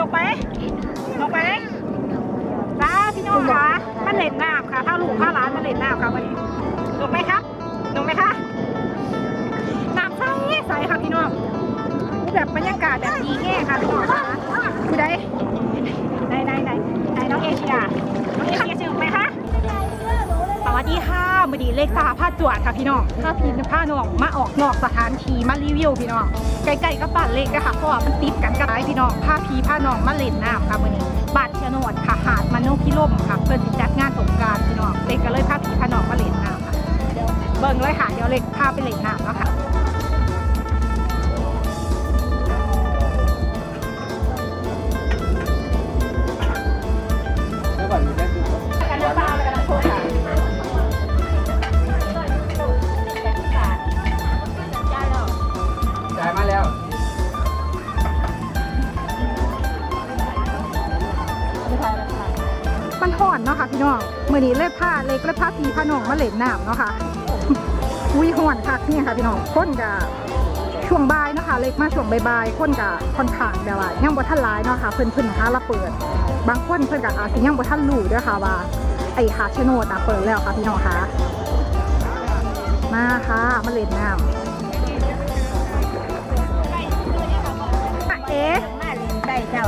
นุกไหมสนุกไหมจ้าพี่น้องคะมาเล่นน้ำค่ะ ถ้าลูกถ้าหลานมาเล่นน้ำค่ะวันนี้สนุกไหมครับสนุกไหมคะน้ำใสใสค่ะพี่น้องแบบบรรยากาศแบบดีแง่ค่ะพี่น้องคะดูได้ไหนไหนไหนไหนน้องเอเชียน้องเอเชียชื่อไหมคะ วัสดีค่ะมือดีเลขตาผ้าจวดค่ะพี่น้องถ้าพี่ผ้าน้องมาออกนอกสถานที่มารีวิวพี่น้องไกล้ๆกับบ้านเลขกอะค่ะเพราะว่ามันติดกันกับไรพี่น้องผ้าพีผ้าน้องมาเล่นน้ำค่ะมือนี้บาดเชยโนดค่ะหาดมาโนพิล่มค่ะเพื่อนสิจัดงานสงการพี่น้องเล็กก็เลยผ้าพีผ้าน้องมาเล่นน้ำค่ะเบิ่งเลยค่ะเดี๋ยวเลขผ้าไปเล่นน้ำแล้วค่ะ เนาะค่ะพี่น้องมือนี้เล็กผ้าเล็กเล็กผ้าพีผ้าน้องมาเล่นน้ำเนาะค่ะอุ้ยห่อนคักนี่ค่ะพี่น้องคนกับช่วงบ่ายเนาะค่ะเล็กมาช่วงบ่ายๆคนกับค่อนข้างแบบว่ายังบ่ทันหลายเนาะค่ะเพิ่นเพิ่นหาละเปิด บางคนเพิ่นกับอาจสิยังบ่ทันรู้ด้วยค่ะว่าไอ้หาชโนดอะเปิดแล้วค่ะพี่น้องค่ะมาค่ะมาเล่นน้ำ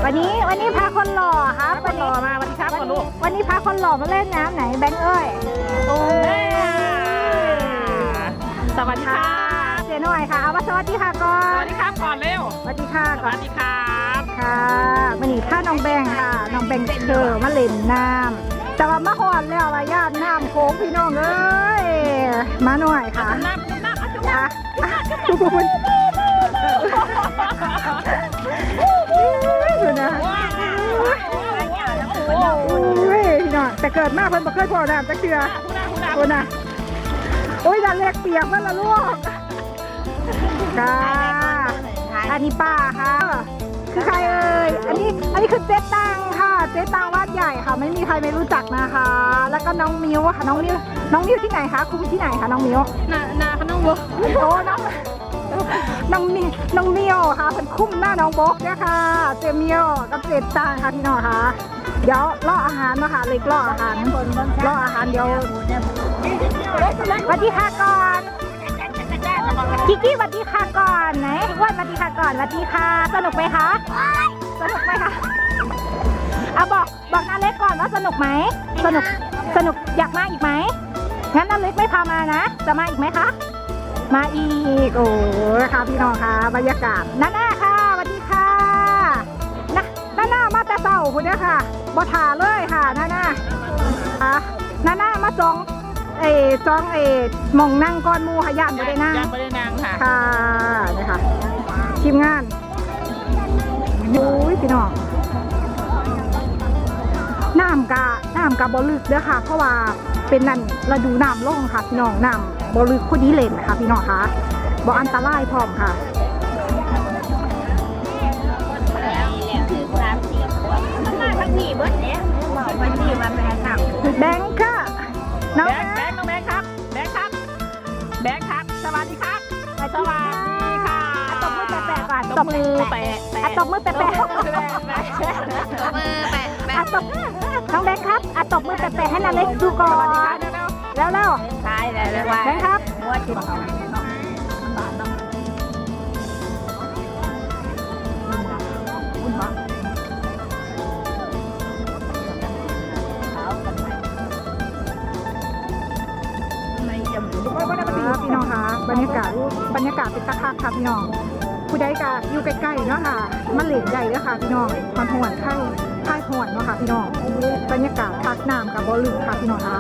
วันนี้วันนี้พาคนหล่อครับวันนี้มาวันนี้ครับคนลูกวันนี้พาคนหล่อมาเล่นน้ำไหนแบงค์เอ้ยโอ้ยสวัสดีค่ะครับเสียหน่อยค่ะ เอาว่าสวัสดีค่ะก่อสวันสดีครับก่อนเร็วสวัสดีค่ะสก่อวันสดีครับค่ะวันนี้ถ้าน้องแบงค่ะน้องแบงเธอมาเล่นน้ำแต่ว่ามาหอนแล้วระยะน้ำโค้งพี่น้องเอ้ยมาหน่อยค่ะน้ำน้ำเอาจุ๊บอะอะทุกคนดู แต่เกิดมาเพิ่นบ่เคยพอน้ำจักเทื่อคุณนะคุณนะโอ้นะโอ้ยดันเล็กเปียกมันละลูกค่ะอันนี้ป้าค่ะคือใครเอ่ยอันนี้อันนี้คือเจ๊ตังค่ะเจ๊ตังวาดใหญ่ค่ะ ไม่มีใครไม่รู้จักนะคะ แล้วก็น้องมิวค่ะน้องมิวน้องมิวที่ไหนคะครูที่ไหนคะน้องมิวนานาขนมวัวโอ้น้องน้องมิน้องมิวค่ะเป็นคุ้มหน้าน้องโบกเนี่ยค่ะเจมิวกับเจ๊ตังค่ะพี่น้องค่ะ เดี๋ยวล่ออาหารมาค่ะเล็กล่ออาหารล่ออาหารเดี๋ยวสวัสดีค่ะก่อนกิกกี้สวัสดีค่ะก่อนไหนอ้วนสวัสดีค่ะก่อนสวัสดีค่ะสนุกไหมคะสนุกไหมคะเอาบอกบอกนาเล็กก่อนว่าสนุกไหมสนุกสนุกอยากมาอีกไหมงั้นนาเล็กไม่พามานะ จะมาอีกไหมคะ มาอีกโอ้ค่ะพี่น้องค่ะบรรยากาศน้าหน้าค่ะค่ะ คุณเนี่ยค่ะบ่ทาเลยค่ะน้าหน้าค่ะน้าหน้ามาจองเออจองเออมองนั่งก้อนหมูค่ะย่านบ่ได้นั่งยังไม่ได้นั่งค่ะค่ะนี่ค่ะทีมงานโอ้ยพี่น้องน้ำกะน้ำกะบ่ลึกเด้อค่ะ เพราะว่าเป็นนั่นฤดูน้ำลงค่ะพี่น้องน้ำบ่ลึกพอดีเลนค่ะพี่น้องค่ะบ่อันตรายพร้อมค่ะ น้องแบงค์แบงค์น้องแบงค์ครับ แบงค์ครับ แบงค์ครับ สวัสดีครับ สวัสดีค่ะอะตบมือแปะๆก่อนตบมือแปะอะตบมือแปะๆแปะแปะอะตบน้องแบงค์ครับอะตบมือแปะๆให้นาเล็กดูก่อน แล้วแล้วตายแล้วแล้วแบงค์ครับครับ บรรยากาศเป็นตะคักค่ะพี่น้อง ผู้ใดกะอยู่ใกล้ๆเนาะค่ะมันเหล็กใหญ่เด้อค่ะพี่น้องคอนหวนไข่ไข่หวนเนาะค่ะพี่น้อง บรรยากาศคักน้ำกับบ่ลึกค่ะพี่น้องคะ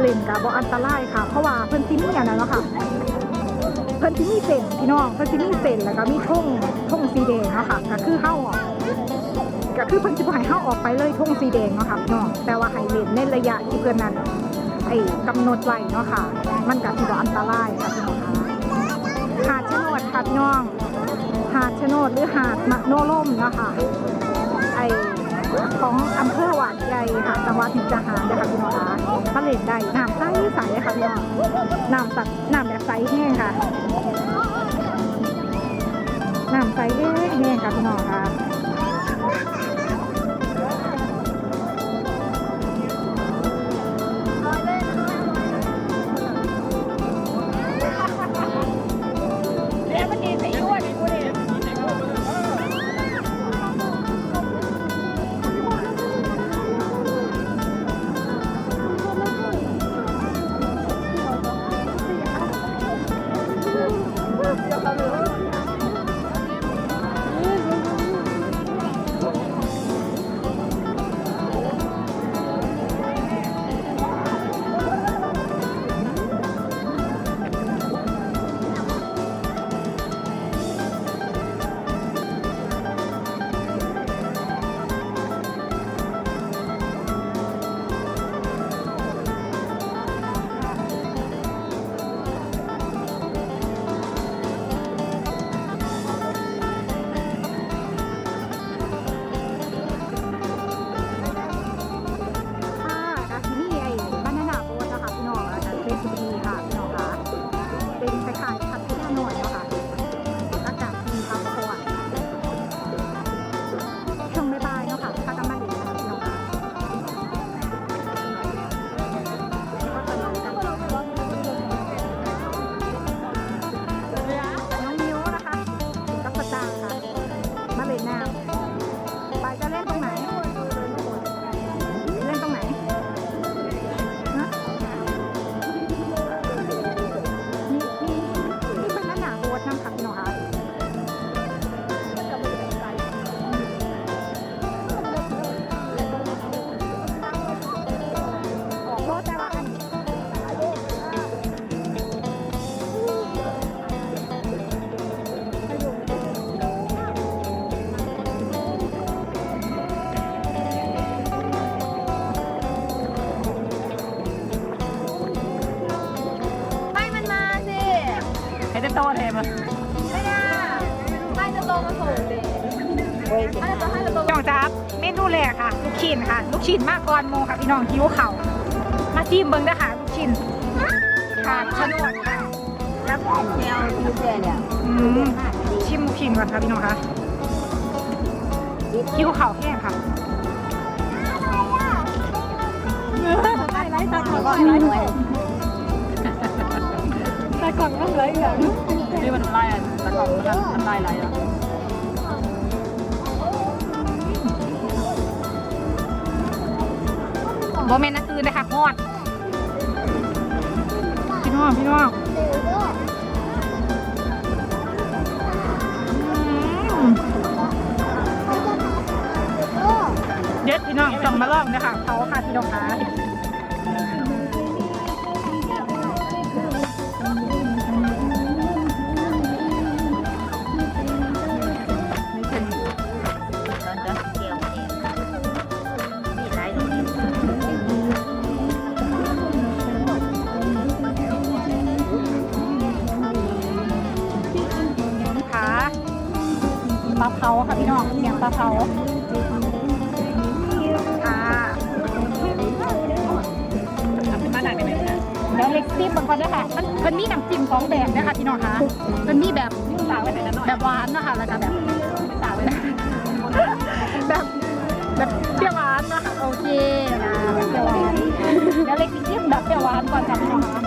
เล่นกับบ่อันตรายค่ะ เพราะว่าเพิ่นซิมีอย่างนั้นเนาะค่ะ เพิ่นสิมี่เส้นพี่น้อง เพิ่นสิมี่เส้นแล้วก็มีธงธงสีแดงเนาะค่ะก็คือเฮาอะก็คือเพิ่นสิบ่ให้เฮาออกไปเลยธงสีแดงเนาะค่ะน้องแต่ว่าให้เล่นในระยะที่เพิ่นนั้นไอ้กำหนดไว้เนาะค่ะ มันก็สิบ่อันตรายค่ะพี่น้อง ดชะโนดค่อง หาดชะโนดหรือหาดมะโนล่มนะคะไอของอำเภอหวาดใหญ่ค่ะจังหวัดมุกดาหารนะคะพี่น้องคะทะเลใดน้ำใสใสค่ะพี่น้องน้ำสักน้ำแบบใสแห้งค่ะน้ำใสแห้งแห้งค่ะพี่น้องค่ะ ชิ้นค่ะ ลูกชิ้นมากก่อนโมค่ะพี่น้องหิวเข่าวมาซีมเบิ้งเด้อค่ะลูกชิ้นค่ะชะนวดค่ะแล้วแนวยูเจเนี่ยอืมชิมลูกชิ้นก่อนค่ะพี่น้องค่ะหิวเข่าวแห้งค่ะแล้วก็น้อยหน่วยแต่ก่อนก็เลยแบบนี่มันลายอะตะกอนมันมันลายอะไรอะ โมเมนนั่นคือนะคะฮอด พี่น้องพี่น้องเด็ดพี่น้องส่งมาลองนะคะเขาค่ะพี่น้องค่ะ ปลาเผาค่ะพี่น้องเสียงปลาเผาค่ะมาหนักได้ไหมเดี๋ยวเล็กซิมบางคนด้วยค่ะมันมันมีน้ำจิ้มสองแบบนะคะพี่น้องคะมันมีแบบสาวไปไหนนั่นหน่อยแบบหวานนะคะแล้วก็แบบสาวเลยนแบบแบบเปรี้ยวหวานนะคะโอเคนะแบบเปรี้ยวหวานเดี๋ยวเล็กซิมแบบเปรี้ยวหวานก่อนค่ะพี่น้องคะ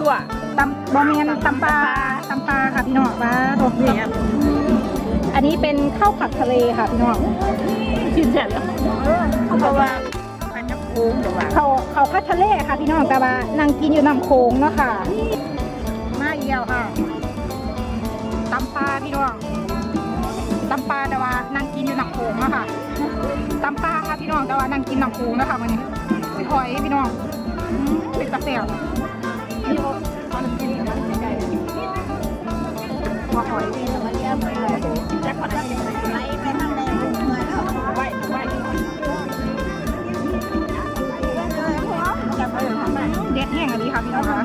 ำหยังนะตำซั่วตำบอเมียนตำปลาตำปลาค่ะพี่น้องปลาโดดนี่ครับอันนี้เป็นข้าวผัดทะเลค่ะพี่น้องกินแฉะแล้วเพราะว่าอันนี้โค้งหรือว่าเขาเขาผัดทะเลค่ะพี่น้องแต่ว่านั่งกินอยู่น้ำโค้งเนาะค่ะมาเอียวค่ะตำปลาพี่น้องตำปลาแต่ว่านั่งกินอยู่น้ำโค้งเนาะค่ะตำปลาค่ะพี่น้องแต่ว่านั่งกินน้ำโค้งเนาะคะวันนี้หอยพี่น้องอืมเป็นตะเสียว เลยทำไมเด็ดแห้งอันนี้ค่ะพี่น้องคะ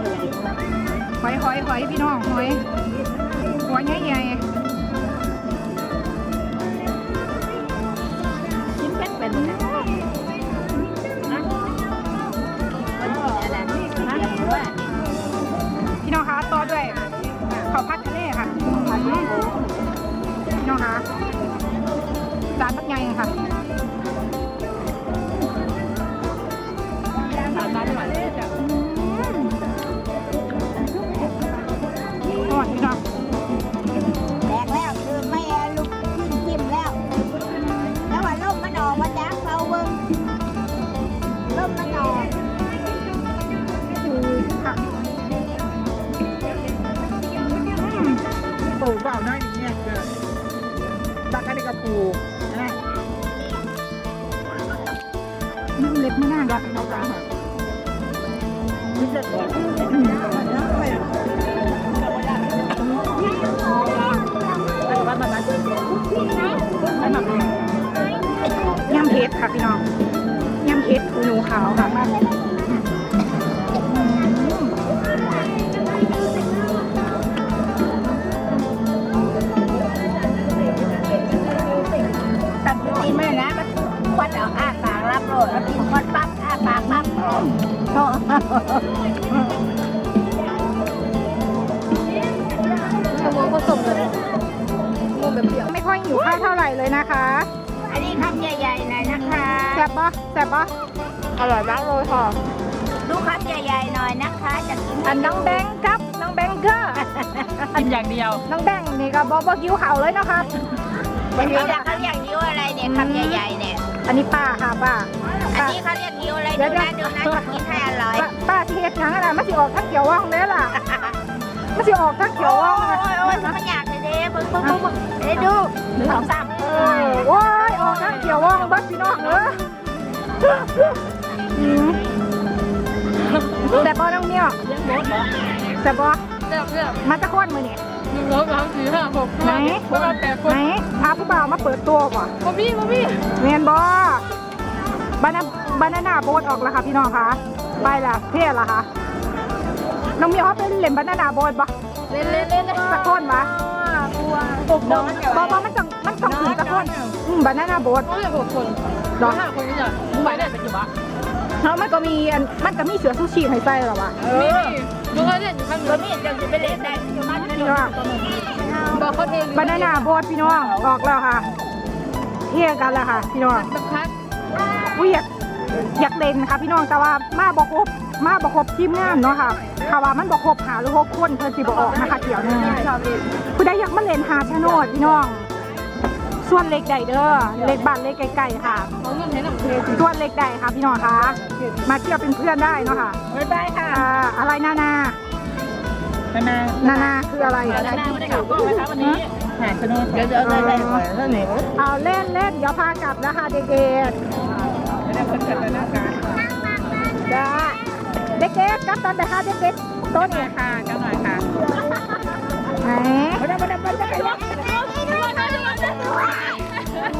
หอยหอยหอยพี่น้อง ปูเปล่าได้เนี่ยตักอันนี้กับปูนะนึ่เล็กไม่น่ารักเอากลางนี่เสร็จแล้วแต่ว่ามันมันให้มันยำเพชรค่ะพี่น้องยำเพชรหนูขาวค่ะ กินอย่างเดียว น้องแบงค์นี่ก็บอบหิวเขาวเลยนะครับวันนี้เขาเรียกนิ้วอะไรเนี่ยคำใหญ่ๆเนี่ยอันนี้ป้าค่ะป้าอันนี้เขาเรียกนิ้วอะไรดูนะดูนะจะกินให้อร่อยป้าป้าที่เฮ็ดหยังอะไรมาสิออกทั้งเกี่ยวว่องเด้อล่ะมันสิออกทั้งเขียวโอ้ว่ายโอ้ยมันอยากเลยเด้เบิ่งเบิ่งเบิ่งเบิ่งเด้ดูหนึ่งสองสามเออโอ้ยออกทั้งเขียวว่างเบิดพี่น้องเอออืมแต่บอน้องเนี่ยเลี้ยงรถเหรอ แต่บอ เลือกเลือกมาจะโค่นมือนี่หนึ่งรถสามสี่ห้าหกไหนพวกเราแปดคนไหนพาผู้บ่าวมาเปิดตัวป่ะมาพี่มาพี่เมียนบอบานาบานาน่าโบดออกแล้วค่ะพี่น้องคะไปละเท่ละค่ะน้องมีออฟเป็นเล่นบานาน่าโบดปะเล่นเล่นเล่นสักคนปะกลัวหกคนบอบอมันต้องมันต้องถึงสักคนอืมบานาน่าโบดเขาเรียกหกคนหรอห้าคนนี่จ้ะมึงไปได้ไปกี่บาทแล้วมันก็มีอันมันก็มีเสือซูชิให้ใส่หรอวะมีมึงเคยเล่นอยู่ ข้างก็นึงมีจังจะไปเล่นได้อยู่บ้านนั่นพี่น้องบอกเขาเองบานาน่าโบดพี่น้องออกแล้วค่ะ เที่ยงกันแล้วค่ะ พี่น้องสักพักอุ้ยอยากอยากเล่นค่ะพี่น้องแต่ว่ามาบอกครบมาบอกครบทีมงานเนาะค่ะค่ะว่ามันบอกครบหาหรือหกคนเพิ่นสิบออกนะคะเดี๋ยวหนึงชอบเล่นผู้ใดอยากมาเล่นหาชะโนดพี่น้อง ส่วนเล็กใดเด้อเล็กบ้านเล็กไกลๆค่ะเขาเงินให้หนังเทส่วนเล็กใดค่ะพี่น้องคะมาเที่ยวเป็นเพื่อนได้เนาะค่ะบ๊ายบายค่ะอ่าอะไรนานา นานานานาคืออะไรได้ได้ได้กลับก็ไหมคะวันนี้หาชนเดี๋ยวจะเอาอะไรก่อนเท่านี้เอาเล่นเล่นเดี๋ยวพากลับนะคะเด็กไม่ได้คนกันแล้วนะคะๆจ้าเด็กๆกลับตอนแต่ค่ะเด็กๆโต๊ะนี่ค่ะเจ้าหน่อยค่ะไหนมาได้มาได้มาได้ไปแล้ว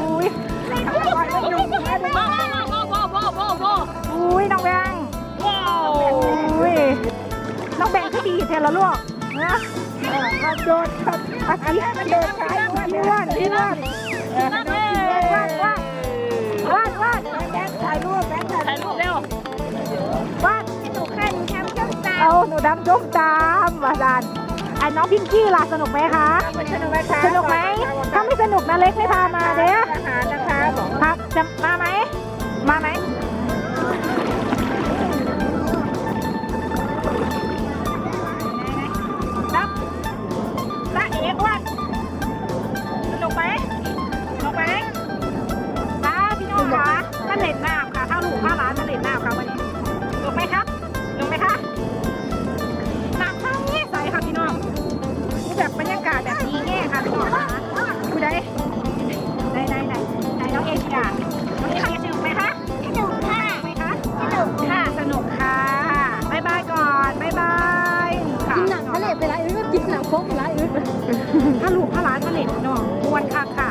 อุ้ยบ้าบ้าบ้าบ้า น้องแบงคือดีแทนละลูกนะเอาโดนครับอาทิตย์เดินสายอ้วนอ้วนอ้วนนั่นเองอ้วนอ้วนอ้วนแบงค์ถ่ายรูปแบงค์ถ่ายรูปเร็วอ้วนหนูขั้นแคมป์เจ้าตาเอาหนูดำจุ้มตามมาดันไอ้น้องพิงกี้ล่ะสนุกไหมคะสนุกไหมคะสนุกไหมถ้าไม่สนุกนะเล็กไม่พามาเด้ออาหารนะคะบอกครับจะมาไหมมาไหม โคกหลายอึดถ้าลูกถ้าร้านมะเล็ดเนาะมวนค่ะค่ะ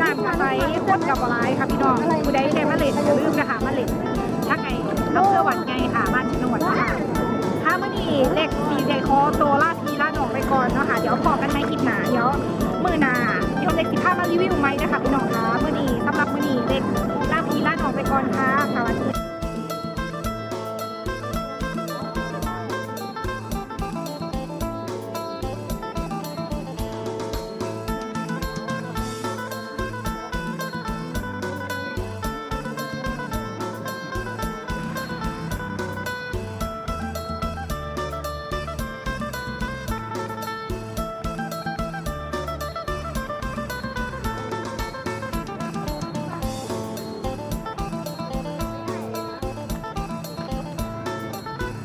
น้ำกระไรคนกับอะไรค่ะพี่น้องผู้ใดได้มะเล็าลืมนะคะมะเล็ดถ้าไงต้องเภอหวัดไงค่ะบ้านชนวดค่ะถ้าเมื่อนี้เล็กสีใจคอโตลาทีลาหนองไปก่อนเนาะค่ะเดี๋ยวพอกันในคลิปหนาเดี๋ยวมื่อนาเดี๋ยวเล็กสิภามารีวิวไหมนะคะพี่น้องคะเมื่อนี้สำหรับเมื่อนี้เล็กลาทีลาหนองไปก่อนค่ะสวัสดี